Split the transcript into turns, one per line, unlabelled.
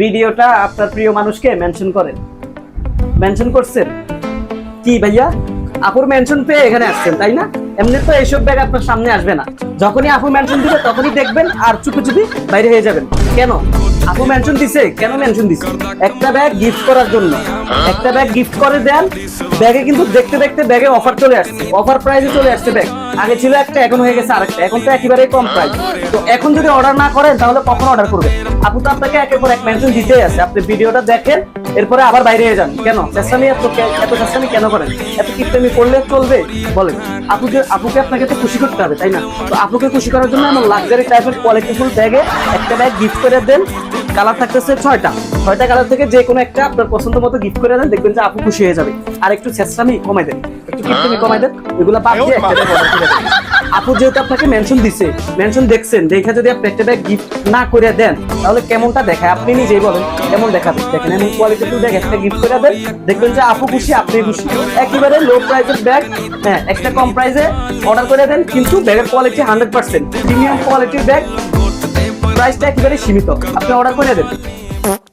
ভিডিওটা আপনার প্রিয় মানুষকে মেনশন করেন। মেনশন করছেন? কি ভাইয়া? আপুর মেনশন পেয়ে এখানে আসছেন, তাই না? এমনি তো এইসব ব্যাগ আপনার সামনে আসবে না। যখনই আপু মেনশন দিবে, তখনই দেখবেন আর চুপি চুপি বাইরে হয়ে যাবেন। কেন? আপু মেনশন দিছে, কেন মেনশন দিছে? একটা ব্যাগ গিফট করার জন্য। একটা ব্যাগ গিফট করে দেন, ব্যাগে কিন্তু দেখতে দেখতে ব্যাগে অফার চলে আসছে। অফার প্রাইসে চলে আসছে ব্যাগ। আগে ছিল একটা, এখন হয়ে গেছে আরেকটা। এখন তো একেবারেই কম প্রাইস তো এখন যদি অর্ডার না করেন, তাহলে কখন অর্ডার করবে? আপু তো আপনাকে একের পর এক মেনশন দিতেই আছে। আপনি ভিডিওটা দেখেন, এরপরে আবার বাইরে যান। কেন? চেষ্টামি এত এত চেষ্টামি কেন করেন? এত কিপটামি করলে চলবে? বলেন। আপুকে আপুকে আপনাকে তো খুশি করতে হবে, তাই না? তো আপুকে খুশি করার জন্য এমন লাক্সারি টাইপের কোয়ালিটিফুল ব্যাগে একটা ব্যাগ গিফট করে দেন। কালার থাকতেছে ছয়টা। ছয়টা কালার থেকে যে কোনো একটা আপনার পছন্দ মতো গিফট করে দেন। দেখবেন যে আপু খুশি হয়ে যাবে। আর একটু চেষ্টামি কমাই দেন। কমাই দেন। বাদ দিয়ে একটা দেন আপু যেহেতু আপনাকে মেনশন দিছে মেনশন দেখছেন দেখে যদি আপনি একটা ব্যাগ গিফট না করে দেন তাহলে কেমনটা দেখায়? আপনি নিজেই বলেন কেমন দেখাবে? দেখেন এমন কোয়ালিটি ফুল ব্যাগ একটা গিফট করে দেন দেখবেন যে আপু খুশি আপনি খুশি। একেবারে লো প্রাইসের ব্যাগ হ্যাঁ একটা কম প্রাইসে অর্ডার করে দেন কিন্তু ব্যাগের কোয়ালিটি হান্ড্রেড পার্সেন্ট প্রিমিয়াম কোয়ালিটির ব্যাগ প্রাইসটা একেবারে সীমিত। আপনি অর্ডার করে দেন।